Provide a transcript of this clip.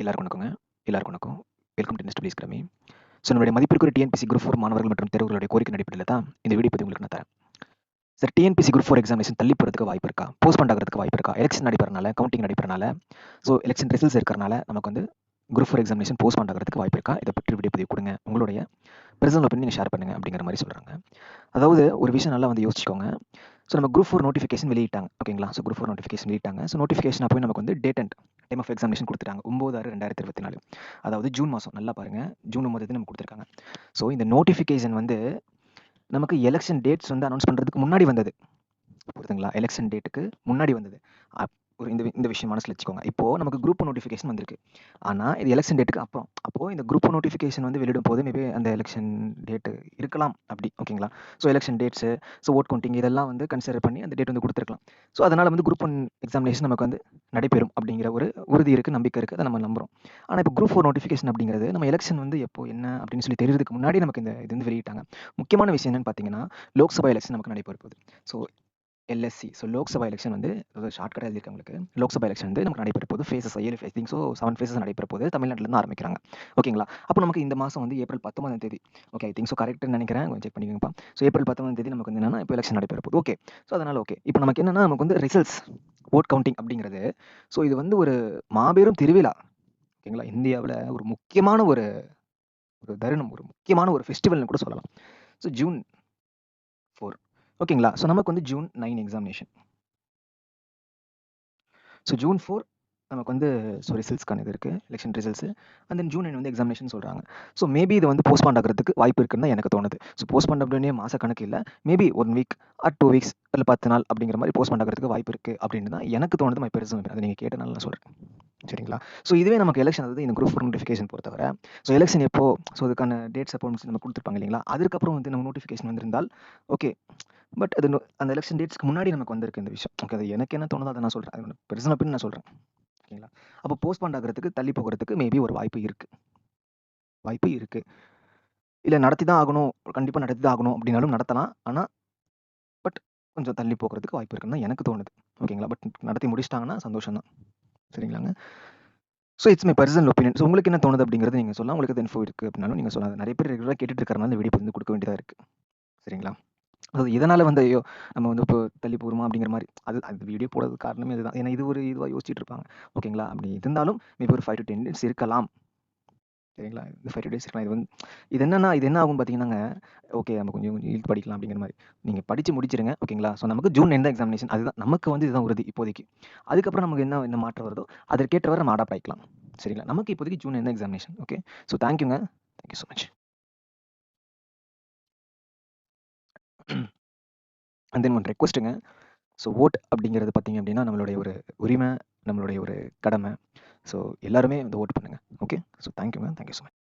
எல்லாருக்கும் வணக்கங்க. எல்லாருக்கும் வணக்கம். Welcome to next please கிரமி so நம்மளுடைய மதிப்பிற்குரிய டிஎன்பிசி குரூப் ஃபோர் மாணவர்கள் மற்றும் தேர்வுகளுடைய கோரிக்கை அடிப்படையில் தான் இந்த வீடியோ பற்றி உங்களுக்கு நான் தரேன். Sir TNPSC group four examination தள்ளி போகிறதுக்கு வாய்ப்பு இருக்கா? போஸ்ட் பண்ணுறதுக்கு வாய்ப்பு இருக்கா? எலெக்ஷன் நடைபெறனால கவுண்டிங் நடைபெறனால ஸோ எலெக்ஷன் ரிசல்ட்ஸ் இருக்கிறனால நமக்கு வந்து குரூப் ஃபோர் எக்ஸாமினேஷன் போஸ்ட் பண்ணுறதுக்கு வாய்ப்பு இருக்கா? இதை பற்றி வீடியோ பதிவு கொடுங்க. உங்களுடைய பர்சனல் ஒப்பீனியன் நீங்கள் ஷேர் பண்ணுங்க அப்படிங்கிற மாதிரி சொல்கிறாங்க அதாவது ஒரு விஷயம் நல்லா வந்து யோசிச்சுக்கோங்க. ஸோ நம்ம குரூப் ஃபோர் நோட்டிஃபிகேஷன் வெளியிட்டாங்க. ஓகேங்களா ஸோ குரூப் ஃபோர் நோட்டிஃபிகேஷன் வெளியிட்டாங்க. ஸோ நோட்டிஃபிகேஷன் அப்போ நமக்கு வந்து date and time of examination கொடுத்துட்டாங்க. ஒம்பது ஆறு ரெண்டாயிரத்தி இருபத்தி நாலு அதாவது ஜூன் மாதம் நல்லா பாருங்கள் ஜூன் ஒம்பது நம்ம கொடுத்துருக்காங்க. ஸோ இந்த நோட்டிஃபிகேஷன் வந்து நமக்கு எலெக்ஷன் டேட்ஸ் வந்து அனௌன்ஸ் பண்ணுறதுக்கு முன்னாடி வந்தது. புரியுதுங்களா? எலெக்ஷன் டேட்டுக்கு முன்னாடி வந்தது. ஒரு இந்த இந்த விஷயம் மனசில் வச்சுக்கோங்க. இப்போது நமக்கு குரூப் நோட்டிஃபிகேஷன் வந்திருக்கு. ஆனால் இது எலெக்ஷன் டேட்டுக்கு அப்புறம். அப்போது இந்த குரூப் நோட்டிஃபிகேஷன் வந்து வெளியிடும் போது மேபி அந்த எலெக்ஷன் டேட்டு இருக்கலாம் அப்படி ஓகேங்களா so election dates so vote counting இதெல்லாம் வந்து கன்சிடர் பண்ணி அந்த டேட் வந்து கொடுத்துருக்கலாம். ஸோ அதனால் வந்து குரூப் ஒன் எக்ஸாமினேஷன் நமக்கு வந்து நடைபெறும் அப்படிங்கிற ஒரு உறுதி இருக்குது நம்பிக்கை இருக்குது அதை நம்ம நம்புகிறோம் ஆனால் இப்போ குரூப் ஃபோர் நோட்டிஃபிகேஷன் அப்படிங்கிறது நம்ம எலெக்ஷன் வந்து எப்போ என்ன அப்படின்னு சொல்லி தெரியறதுக்கு முன்னாடி நமக்கு இந்த இது வந்து வெளியிட்டாங்க. முக்கியமான விஷயம் என்னன்னு பார்த்தீங்கன்னா லோக்சபா எலெக்ஷன் நமக்கு நடைபெற போகுது so LSC so Lok Sabha election வந்து ஷார்ட்கட் எழுதியிருக்கவங்களுக்கு லோக்சபா எலெக்ஷன் வந்து நமக்கு நடைபெற போது ஃபேஸஸ் ஏழு phase thing so seven phases நடைபெற போது தமிழ்நாட்டிலேருந்து ஆரம்பிக்கிறாங்க. ஓகேங்களா அப்போ நமக்கு இந்த மாதம் வந்து ஏப்ரல் பத்தொன்பதாம் தேதி. ஓகே ஐ திங்க் ஸோ கரெக்ட்னு நினைக்கிறேன். கொஞ்சம் செக் பண்ணிக்கோங்கப்பா. ஸோ ஏப்ரல் பத்தொன்பதாம் தேதி நமக்கு வந்து என்னன்னா இப்போ எலெக்ஷன் நடைபெற போது ஓகே ஸோ அதனால் ஓகே இப்போ நமக்கு என்னன்னா நமக்கு வந்து ரிசல்ட்ஸ் ஓட் கவுண்டிங் அப்படிங்கிறது. ஸோ இது வந்து ஒரு மாபெரும் திருவிழா. ஓகேங்களா இந்தியாவில் ஒரு முக்கியமான ஒரு ஒரு தருணம் ஒரு முக்கியமான ஒரு ஃபெஸ்டிவல்னு கூட சொல்லலாம். ஸோ ஜூன் ஓகேங்களா? ஸோ நமக்கு வந்து June nine examination so June four நமக்கு வந்து ஸோ ரிசல்ட்ஸ்க்கான இது இருக்குது election results and then June வந்து எக்ஸாமினேஷன் சொல்கிறாங்க ஸோ மேபி இது வந்து போஸ்ட்பாண்ட் ஆகிறதுக்கு வாய்ப்பு இருக்குன்னு தான் எனக்கு தோணுது. ஸோ போஸ்ட்பாண்ட் அப்படின்னே மாத கணக்கு இல்லை. Maybe one week or two weeks இல்லை பத்து நாள் அப்படிங்கிற மாதிரி போஸ்ட்பாண்ட் ஆகிறதுக்கு வாய்ப்பு இருக்குது அப்படின்னு தான் எனக்கு தோணுது. மை பெருசு அதை நீங்கள் கேட்டனால நான் சொல்கிறேன் சரிங்களா? ஸோ இதுவே நமக்கு எலெக்ஷன் அதாவது இந்த குரூப் ஃபோர் நோட்டிஃபிகேஷன் பொறுத்தவரை. ஸோ எலெக்ஷன் எப்போ? ஸோ அதுக்கான டேட்ஸ் அப்போ நம்ம கொடுத்துருப்பாங்க இல்லைங்களா? அதுக்கப்புறம் வந்து நம்ம நோட்டிஃபிகேஷன் வந்திருந்தால் ஓகே பட் அது அந்த எலெக்ஷன் டேட்ஸ்க்கு முன்னாடி நமக்கு வந்திருக்கு இந்த விஷயம். ஓகே அது எனக்கு என்ன தோணுதோ அதை நான் சொல்கிறேன் அது பெருசன் அப்படின்னு நான் சொல்கிறேன் ஓகேங்களா அப்போ போஸ்ட்பாண்ட் ஆகிறதுக்கு தள்ளி போகிறதுக்கு மேபி ஒரு வாய்ப்பு இருக்குது வாய்ப்பு இருக்குது இல்லை நடத்தி தான் ஆகணும். கண்டிப்பாக நடத்தி தான் ஆகணும் அப்படின்னாலும் நடத்தலாம். ஆனால் பட் கொஞ்சம் தள்ளி போகிறதுக்கு வாய்ப்பு இருக்குன்னு தான் எனக்கு தோணுது. ஓகேங்களா பட் நடத்தி முடிச்சிட்டாங்கன்னா சந்தோஷம் தான் சரிங்களாங்க? So it's my personal opinion so உங்களுக்கு என்ன தோணுது அப்படிங்கிறது நீங்கள் சொல்லலாம். உங்களுக்கு இன்ஃபோ இருக்குது அப்படின்னாலும் நீங்கள் சொல்லலாம். நிறைய பேர் ரெகுலராக கேட்டுட்டு இருக்கிறனால வீடியோ வந்து கொடுக்க வேண்டியதாக இருக்குது சரிங்களா? அதாவது இதனால் வந்து ஐயோ நம்ம வந்து இப்போ தள்ளி போகிறோமா அப்படிங்கிற மாதிரி. அது அது வீடியோ போடுறது காரணமே இதுதான். ஏன்னா இது ஒரு இதுவாக யோசிச்சுட்டு இருப்பாங்க ஓகேங்களா அப்படி இருந்தாலும் மேபி ஒரு ஃபைவ் டு டென் டேஸ் இருக்கலாம். சரிங்களா? இந்த ஃபைவ் டூ டேஸ் இருக்கலாம். இது வந்து இது என்னன்னா இது என்ன ஆகும் பார்த்தீங்கன்னாங்க ஓகே நம்ம கொஞ்சம் கொஞ்சம் இழுத்து படிக்கலாம் அப்படிங்கிற மாதிரி. நீங்கள் படித்து முடிச்சிருங்க ஓகேங்களா ஸோ நமக்கு ஜூன் எந்த எக்ஸாமினேஷன் அதுதான். நமக்கு வந்து இதுதான் உறுதி இப்போதைக்கு. அதுக்கப்புறம் நமக்கு என்ன என்ன மாற்றம் வருதோ அதற்கேற்றவரை நம்ம அடாப்ட் ஆகிக்கலாம் சரிங்களா? நமக்கு இப்போதைக்கு ஜூன் எந்த எக்ஸாமினேஷன் ஓகே ஸோ தேங்க்யூங்க thank you so much and then one ரெக்வஸ்ட்டுங்க so vote அப்படிங்கிறது பார்த்தீங்க அப்படின்னா நம்மளுடைய ஒரு உரிமை நம்மளுடைய ஒரு கடமை. ஸோ எல்லாருமே வந்து ஓட் பண்ணுங்கள் ஓகே ஸோ தேங்க்யூங்க தேங்க்யூ ஸோ மச்